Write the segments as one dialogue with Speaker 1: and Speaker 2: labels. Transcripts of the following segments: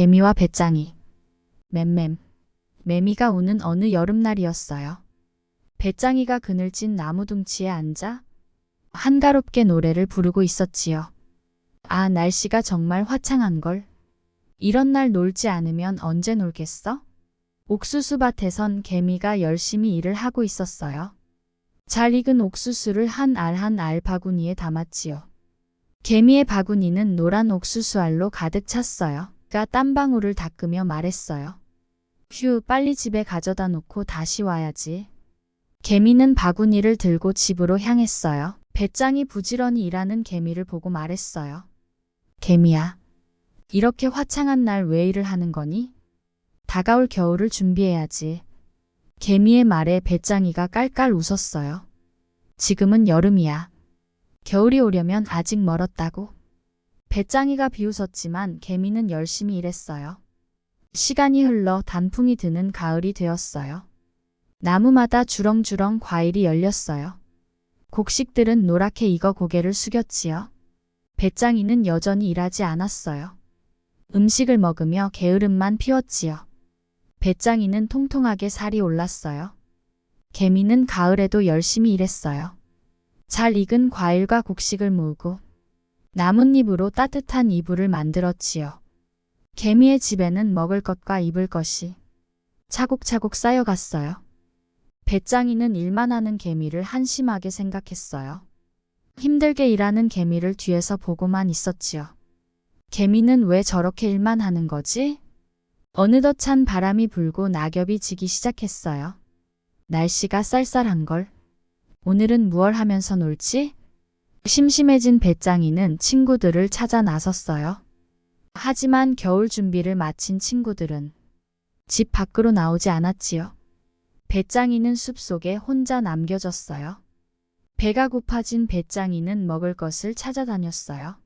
Speaker 1: 개미와 배짱이. 맴맴. 매미가 우는 어느 여름날이었어요. 배짱이가 그늘진 나무 둥치에 앉아 한가롭게 노래를 부르고 있었지요. 아, 날씨가 정말 화창한걸. 이런 날 놀지 않으면 언제 놀겠어? 옥수수밭에선 개미가 열심히 일을 하고 있었어요. 잘 익은 옥수수를 한 알 한알 바구니에 담았지요. 개미의 바구니는 노란 옥수수 알로 가득 찼어요. 가 땀방울을 닦으며 말했어요. 휴, 빨리 집에 가져다 놓고 다시 와야지. 개미는 바구니를 들고 집으로 향했어요. 배짱이 부지런히 일하는 개미를 보고 말했어요. 개미야, 이렇게 화창한 날 왜 일을 하는 거니? 다가올 겨울을 준비해야지. 개미의 말에 배짱이가 깔깔 웃었어요. 지금은 여름이야. 겨울이 오려면 아직 멀었다고. 배짱이가 비웃었지만 개미는 열심히 일했어요. 시간이 흘러 단풍이 드는 가을이 되었어요. 나무마다 주렁주렁 과일이 열렸어요. 곡식들은 노랗게 익어 고개를 숙였지요. 배짱이는 여전히 일하지 않았어요. 음식을 먹으며 게으름만 피웠지요. 배짱이는 통통하게 살이 올랐어요. 개미는 가을에도 열심히 일했어요. 잘 익은 과일과 곡식을 모으고 나뭇잎으로 따뜻한 이불을 만들었지요. 개미의 집에는 먹을 것과 입을 것이 차곡차곡 쌓여갔어요. 배짱이는 일만 하는 개미를 한심하게 생각했어요. 힘들게 일하는 개미를 뒤에서 보고만 있었지요. 개미는 왜 저렇게 일만 하는 거지? 어느덧 찬 바람이 불고 낙엽이 지기 시작했어요. 날씨가 쌀쌀한 걸. 오늘은 무얼 하면서 놀지? 심심해진 배짱이는 친구들을 찾아 나섰어요. 하지만 겨울 준비를 마친 친구들은 집 밖으로 나오지 않았지요. 배짱이는 숲속에 혼자 남겨졌어요. 배가 고파진 배짱이는 먹을 것을 찾아다녔어요.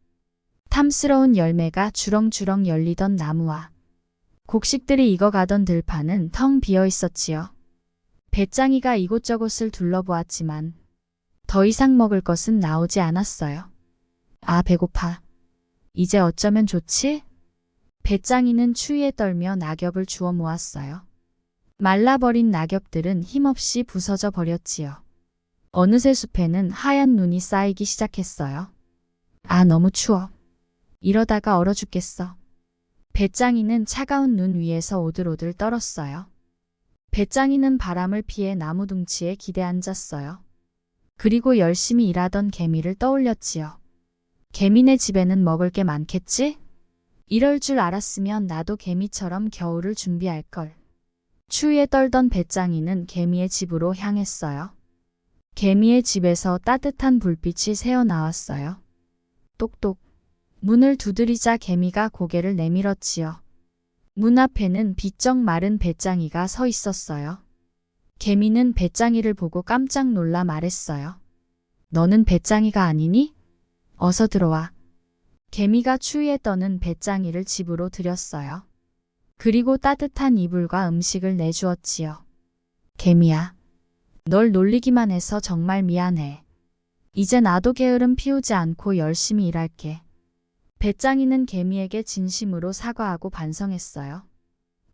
Speaker 1: 탐스러운 열매가 주렁주렁 열리던 나무와 곡식들이 익어가던 들판은 텅 비어 있었지요. 배짱이가 이곳저곳을 둘러보았지만 더 이상 먹을 것은 나오지 않았어요. 아, 배고파. 이제 어쩌면 좋지? 배짱이는 추위에 떨며 낙엽을 주워 모았어요. 말라버린 낙엽들은 힘없이 부서져 버렸지요. 어느새 숲에는 하얀 눈이 쌓이기 시작했어요. 아, 너무 추워. 이러다가 얼어 죽겠어. 배짱이는 차가운 눈 위에서 오들오들 떨었어요. 배짱이는 바람을 피해 나무 둥치에 기대 앉았어요. 그리고 열심히 일하던 개미를 떠올렸지요. 개미네 집에는 먹을 게 많겠지? 이럴 줄 알았으면 나도 개미처럼 겨울을 준비할 걸. 추위에 떨던 배짱이는 개미의 집으로 향했어요. 개미의 집에서 따뜻한 불빛이 새어 나왔어요. 똑똑. 문을 두드리자 개미가 고개를 내밀었지요. 문 앞에는 비쩍 마른 배짱이가 서 있었어요. 개미는 배짱이를 보고 깜짝 놀라 말했어요. 너는 배짱이가 아니니? 어서 들어와. 개미가 추위에 떠는 배짱이를 집으로 들였어요. 그리고 따뜻한 이불과 음식을 내주었지요. 개미야, 널 놀리기만 해서 정말 미안해. 이제 나도 게으름 피우지 않고 열심히 일할게. 배짱이는 개미에게 진심으로 사과하고 반성했어요.